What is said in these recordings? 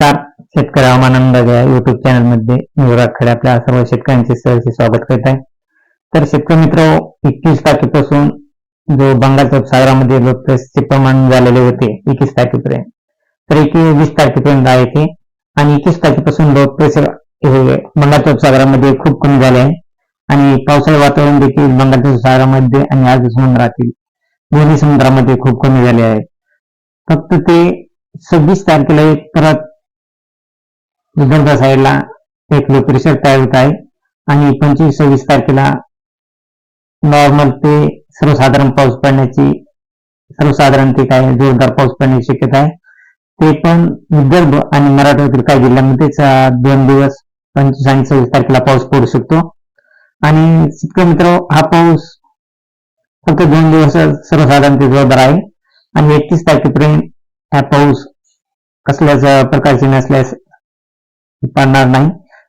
नमस्कार. शेतकरी हवामानंद या युट्यूब चॅनलमध्ये मी युवराजकडे आपल्या सर्व शेतकऱ्यांचे सहर्ष स्वागत करीत आहे. तर शेतकरी मित्र एकवीस तारखेपासून जो बंगालच्या सागरामध्ये लोकप्रसिद्धीचे प्रमाण झालेले होते एकवीस तारखेपर्यंत. तर एकवीस तारखेपर्यंत आहे ते. आणि एकवीस तारखेपासून लोक प्रेशर हे बंगालच्या सागरामध्ये खूप कमी झाले आहे. आणि पावसाळी वातावरण देखील बंगालच्या सागरामध्ये आणि आज समुद्रातील दोन्ही समुद्रामध्ये खूप कमी झाले आहे. फक्त ते सव्वीस तारखेला एक परत विदर्भ साईडला एक लो प्रेशर तयार होत आहे. आणि पंचवीस सव्वीस तारखेला नॉर्मल ते सर्वसाधारण पाऊस पडण्याची सर्वसाधारण ते काय जोरदार पाऊस पडण्याची शक्यता आहे. ते पण विदर्भ आणि मराठवाड्यातील काही जिल्ह्यांमध्येच दोन दिवस पंचवीस आणि सव्वीस तारखेला पाऊस पडू शकतो. आणि शेतकरी मित्र हा पाऊस फक्त दोन दिवस सर्वसाधारण ते जोरदार आहे. आणि एकतीस तारखेपर्यंत हा पाऊस कसल्याच प्रकारचे नसल्यास पडणार नाही.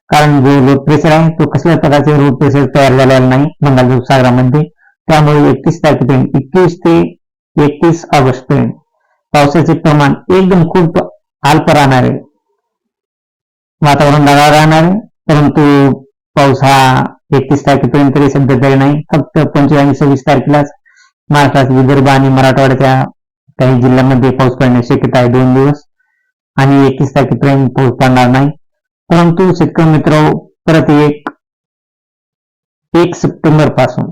कारण जो रोड प्रेशर आहे तो कसल्याच प्रकारचे रोड प्रेशर तयार झालेला नाही बंगाल उपसागरामध्ये. त्यामुळे एकतीस तारखेपर्यंत एकवीस ते एकतीस ऑगस्ट पर्यंत पावसाचे प्रमाण एकदम खूप अल्प राहणार आहे. वातावरण ढगाळ राहणार आहे परंतु पाऊस हा एकतीस तारखेपर्यंत तरी सध्या तरी नाही. फक्त पंचवीस आणि सव्वीस तारखेलाच महाराष्ट्रात विदर्भ आणि मराठवाड्याच्या काही जिल्ह्यांमध्ये पाऊस पडण्याची शक्यता आहे दोन दिवस. आणि एकतीस तारखेपर्यंत पाऊस पडणार नाही. परंतु शेतकरी मित्र परत एक एक सप्टेंबरपासून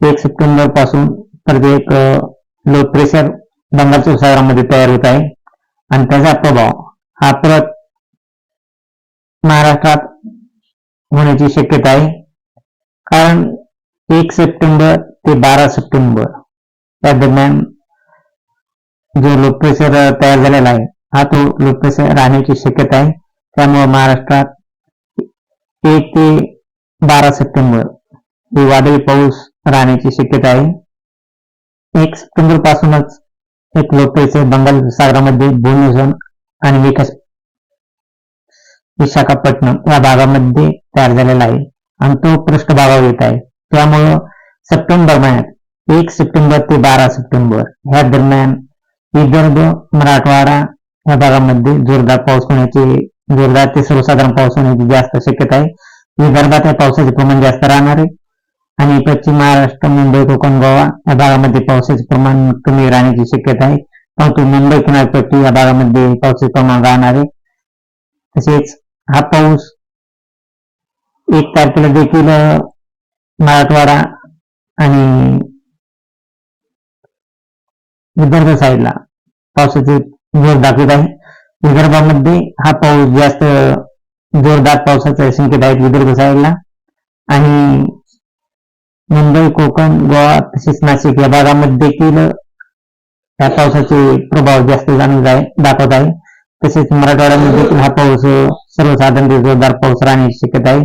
एक सप्टेंबरपासून परत एक लो प्रेशर बंगालच्या सागरामध्ये तयार होत आहे. आणि त्याचा प्रभाव हा परत महाराष्ट्रात होण्याची शक्यता आहे. कारण एक सप्टेंबर ते बारा सप्टेंबर या दरम्यान जो लो प्रेशर तयार झालेला आहे हा तो लो प्रेशर राहण्याची शक्यता आहे. त्यामुळे महाराष्ट्रात एक ते बारा सप्टेंबर हे वादळी पाऊस राहण्याची शक्यता आहे. एक सप्टेंबर पासूनच एक लोकप्रिय बंगाल सागरामध्ये भूमिझोन आणि विकास विशाखापट्टणम या भागामध्ये तयार झालेला आहे आणि तो पृष्ठभागावर येत आहे. त्यामुळं सप्टेंबर महिन्यात एक सप्टेंबर ते बारा सप्टेंबर ह्या दरम्यान विदर्भ मराठवाडा या भागामध्ये जोरदार पाऊस होण्याची जोरदार ते सर्वसाधारण पाऊस होण्याची जास्त शक्यता आहे विदर्भात या पावसाचे प्रमाण जास्त राहणार आहे. आणि पश्चिम महाराष्ट्र मुंबई कोकण गोवा या भागामध्ये पावसाचे प्रमाण कमी राहण्याची शक्यता आहे. परंतु मुंबई किनारपट्टी या भागामध्ये पावसाचे प्रमाण राहणार आहे. तसेच हा पाऊस एक तारखेला देखील मराठवाडा आणि विदर्भ साईडला पावसाचे जोर दाखवत आहे. विदर्भामध्ये हा पाऊस जास्त जोरदार पावसाचा संकेत आहेत विदर्भ साईडला. आणि मुंबई कोकण गोवा तसेच नाशिक या भागामध्ये देखील या पावसाचे प्रभाव जास्त जाणून दाखवत आहे. तसेच मराठवाड्यामध्ये देखील हा पाऊस सर्वसाधारण जोरदार पाऊस राहण्याची शक्यता आहे.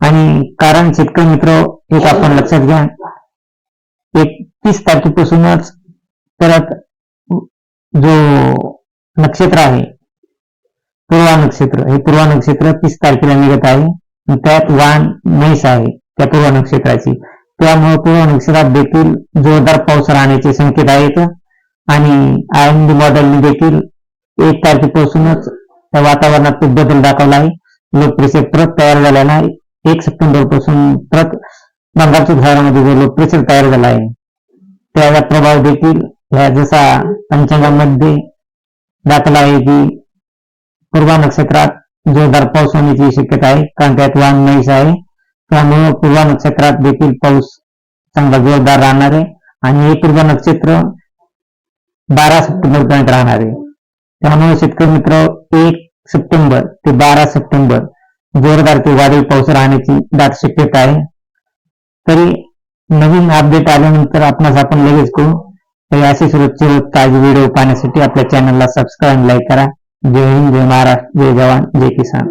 आणि कारण शेतकरी मित्र एक आपण लक्षात घ्या एकतीस तारखेपासूनच परत जो नक्षत्र आहे. पूर्वा नक्षत्र. हे पूर्वा नक्षत्र तीस तारखेला निघत आहे. त्यात वाण मेष आहे त्या पूर्वा नक्षत्राची. त्यामुळे पूर्वा नक्षत्रात देखील जोरदार पाऊस राहण्याचे संकेत आहेत. आणि आयएमडी मॉडेलने देखील एक तारखेपासूनच त्या वातावरणात खूप बदल दाखवला आहे. लोक प्रत तयार झालेला आहे. एक सप्टेंबरपासून प्रत बंगालच्या झाडामध्ये जो लोक तयार झाला आहे त्याचा प्रभाव देखील ह्या जसा पंचांगामध्ये दाखल आहे की पूर्वा नक्षत्रात जोरदार पाऊस होण्याची शक्यता आहे कारण त्यात वाण मैस आहे. त्यामुळे पूर्वा नक्षत्रात देखील पाऊस चांगला जोरदार राहणार आहे. आणि हे पूर्व नक्षत्र बारा सप्टेंबर पर्यंत राहणार आहे. त्यामुळे शेतकरी मित्र एक सप्टेंबर ते बारा सप्टेंबर जोरदार ते वादळी पाऊस राहण्याची दाट शक्यता आहे. तरी नवीन अपडेट आल्यानंतर आपणास आपण लगेच करू असे सुरक्षित रोज ताजे व्हिडिओ पाहण्यासाठी आपल्या चॅनलला सबस्क्राईब लाईक करा. जय हिंद जय महाराष्ट्र जय जवान जय किसान.